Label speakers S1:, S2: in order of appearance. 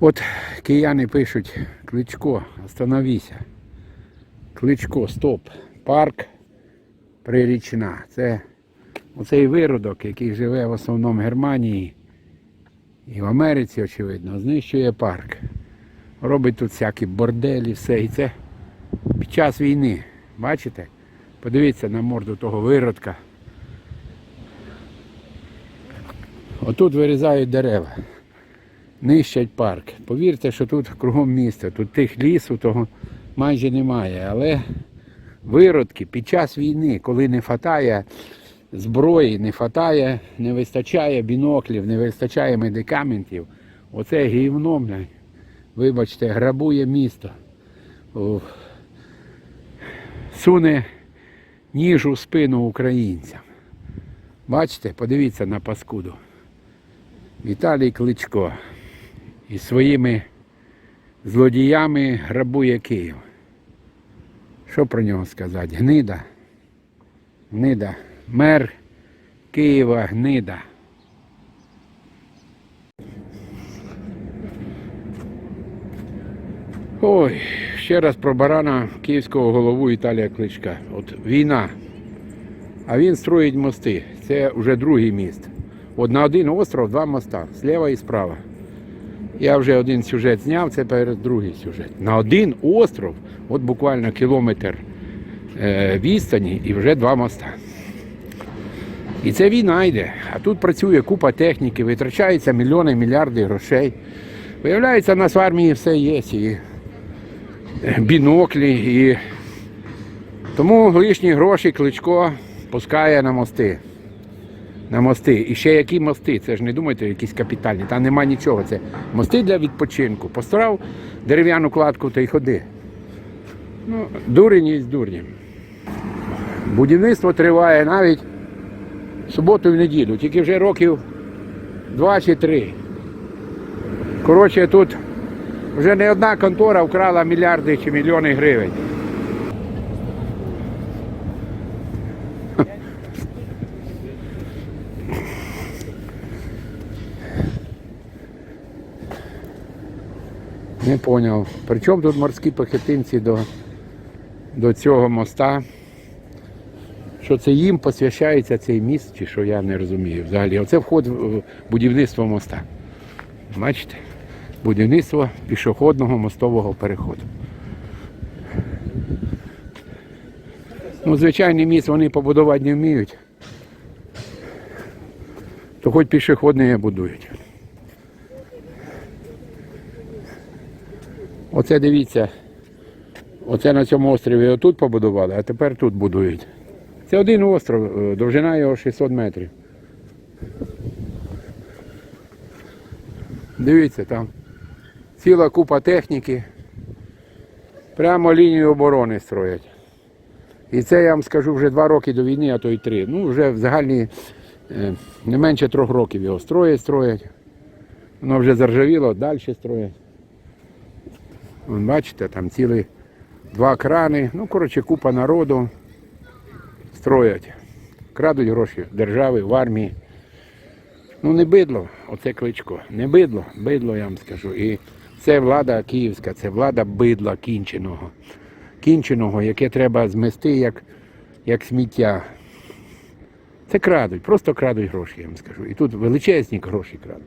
S1: От кияни пишуть, Кличко, остановися. Кличко, стоп. Парк Прирічна. Це оцей виродок, який живе в основному в Германії і в Америці, очевидно, знищує парк. Робить тут всякі борделі, все. І це під час війни. Бачите? Подивіться на морду того виродка. Отут вирізають дерева, нищать парк. Повірте, що тут кругом міста, тут тих лісу того майже немає. Але виродки під час війни, коли не хватає зброї, не хватає, не вистачає біноклів, не вистачає медикаментів, оце гівно, вибачте, грабує місто. Суне ніж у спину українцям. Бачите, подивіться на паскуду. Віталій Кличко із своїми злодіями грабує Київ. Що про нього сказати? Гнида. Гнида. Мер Києва гнида. Ой, ще раз про барана київського голову Віталія Кличка. От війна. А він строїть мости. Це вже другий міст. От на один остров два моста, зліва і справа. Я вже один сюжет зняв, це перед другий сюжет. На один остров, от буквально кілометр е, відстані і вже два моста. І це війна йде. А тут працює купа техніки, витрачаються мільйони, мільярди грошей. Виявляється, у нас в армії все є. І біноклі, і тому лишні гроші кличко пускає на мости. На мости. І ще які мости? Це ж не думайте, якісь капітальні. Там нема нічого. Це мости для відпочинку. Пострав дерев'яну кладку та й ходи. Ну, дурень є дурнім. Будівництво триває навіть суботу і неділю, тільки вже років два чи три. Коротше, тут вже не одна контора вкрала мільярди чи мільйони гривень. Не поняв. При чому тут морські похитинці до, до цього моста? Що це їм посвящається цей міст, чи що я не розумію взагалі. Оце вход в будівництво моста. Бачите? Будівництво пішохідного мостового переходу. Ну, звичайний міст вони побудувати не вміють. То хоч пішохідний будують. Оце дивіться. Оце на цьому острові отут побудували, а тепер тут будують. Це один остров, е, довжина його 600 метрів. Дивіться, там ціла купа техніки. Прямо лінію оборони строять. І це я вам скажу вже два роки до війни, а то й три. Ну, вже в загальні е, не менше трьох років його строять, строять. Воно вже заржавіло, далі строять. Вон, бачите, там цілі два крани. Ну, коротше, купа народу строять. Крадуть гроші держави, в армії. Ну не бидло, оце кличко. Не бидло, бидло, я вам скажу. І це влада київська, це влада бидла кінченого. Кінченого, яке треба змести як, як сміття. Це крадуть, просто крадуть гроші, я вам скажу. І тут величезні гроші крадуть.